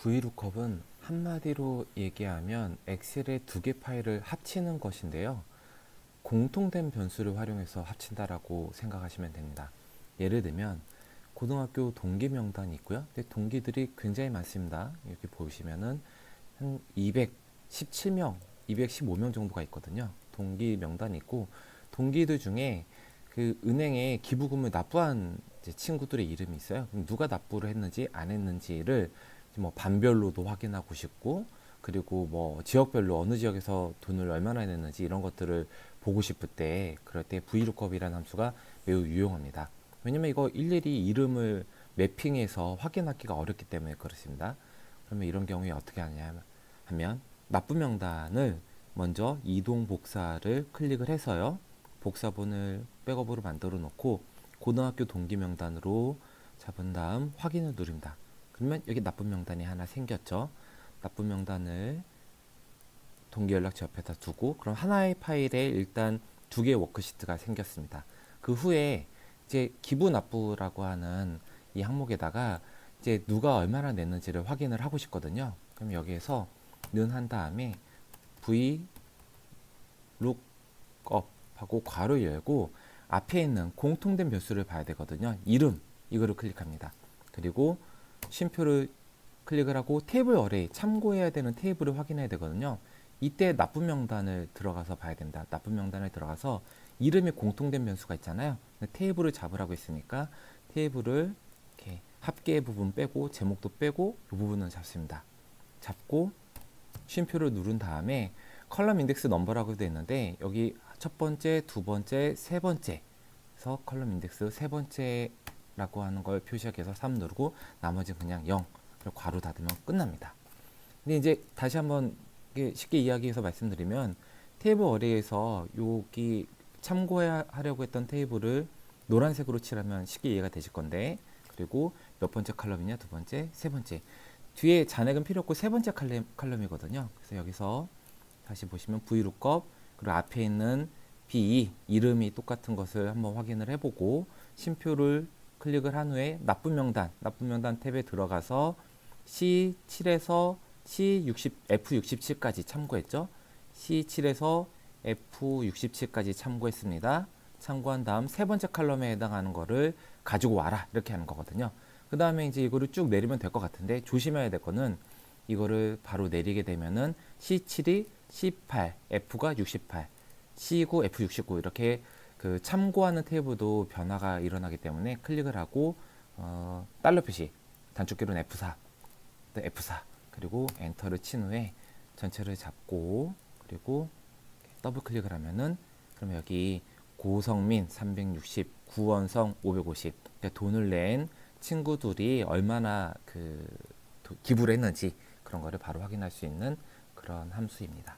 VLOOKUP은 한마디로 얘기하면 엑셀의 두 개 파일을 합치는 것인데요. 공통된 변수를 활용해서 합친다라고 생각하시면 됩니다. 예를 들면 고등학교 동기 명단이 있고요. 근데 동기들이 굉장히 많습니다. 여기 보시면은 한 217명, 215명 정도가 있거든요. 동기 명단이 있고 동기들 중에 그 은행에 기부금을 납부한 친구들의 이름이 있어요. 누가 납부를 했는지 안 했는지를 뭐 반별로도 확인하고 싶고 그리고 뭐 지역별로 어느 지역에서 돈을 얼마나 냈는지 이런 것들을 보고 싶을 때 그럴 때 VLOOKUP이라는 함수가 매우 유용합니다. 왜냐면 이거 일일이 이름을 매핑해서 확인하기가 어렵기 때문에 그렇습니다. 그러면 이런 경우에 어떻게 하냐 하면 납부 명단을 먼저 이동 복사를 클릭을 해서요. 복사본을 백업으로 만들어 놓고 고등학교 동기 명단으로 잡은 다음 확인을 누릅니다. 그러면 여기 납부 명단이 하나 생겼죠. 납부 명단을 동기 연락처 옆에다 두고 그럼 하나의 파일에 일단 두 개의 워크시트가 생겼습니다. 그 후에 이제 기부 납부라고 하는 이 항목에다가 이제 누가 얼마나 냈는지를 확인을 하고 싶거든요. 그럼 여기에서 는 한 다음에 v lookup 하고 괄호 열고 앞에 있는 공통된 변수를 봐야 되거든요. 이름 이거를 클릭합니다. 그리고 쉼표를 클릭을 하고 테이블 어레이 참고해야 되는 테이블을 확인해야 되거든요. 이때 납부 명단을 들어가서 봐야 된다. 납부 명단을 들어가서 이름이 공통된 변수가 있잖아요. 테이블을 잡으라고 했으니까 테이블을 이렇게 합계 부분 빼고 제목도 빼고 이 부분은 잡습니다. 잡고 쉼표를 누른 다음에 컬럼 인덱스 넘버라고 되어 있는데 여기 첫 번째, 두 번째, 세 번째에서 컬럼 인덱스 세 번째 라고 하는 걸 표시하기 위해서 3 누르고 나머지 그냥 0 그리고 괄호 닫으면 끝납니다. 근데 이제 다시 한번 쉽게 이야기해서 말씀드리면 테이블 어레이에서 여기 참고하려고 했던 테이블을 노란색으로 칠하면 쉽게 이해가 되실 건데 그리고 몇 번째 칼럼이냐 두 번째 세 번째 뒤에 잔액은 필요 없고 세 번째 칼럼, 칼럼이거든요 그래서 여기서 다시 보시면 VLOOKUP 그리고 앞에 있는 B 이름이 똑같은 것을 한번 확인을 해보고 쉼표를 클릭을 한 후에 납부 명단 납부 명단 탭에 들어가서 C7에서 C60 F67까지 참고했죠 C7에서 F67까지 참고했습니다. 참고한 다음 세 번째 칼럼에 해당하는 거를 가지고 와라 이렇게 하는 거거든요. 그 다음에 이제 이거를 쭉 내리면 될 것 같은데 조심해야 될 거는 이거를 바로 내리게 되면은 C7이 C8, F가 68, C9, F69 이렇게 그 참고하는 테이블도 변화가 일어나기 때문에 클릭을 하고 어, 달러 표시 단축키로는 F4, 또 F4 그리고 엔터를 친 후에 전체를 잡고 그리고 더블 클릭을 하면은 그러면 여기 고성민 360, 구원성 550 그러니까 돈을 낸 친구들이 얼마나 그 도- 기부를 했는지 그런 거를 바로 확인할 수 있는 그런 함수입니다.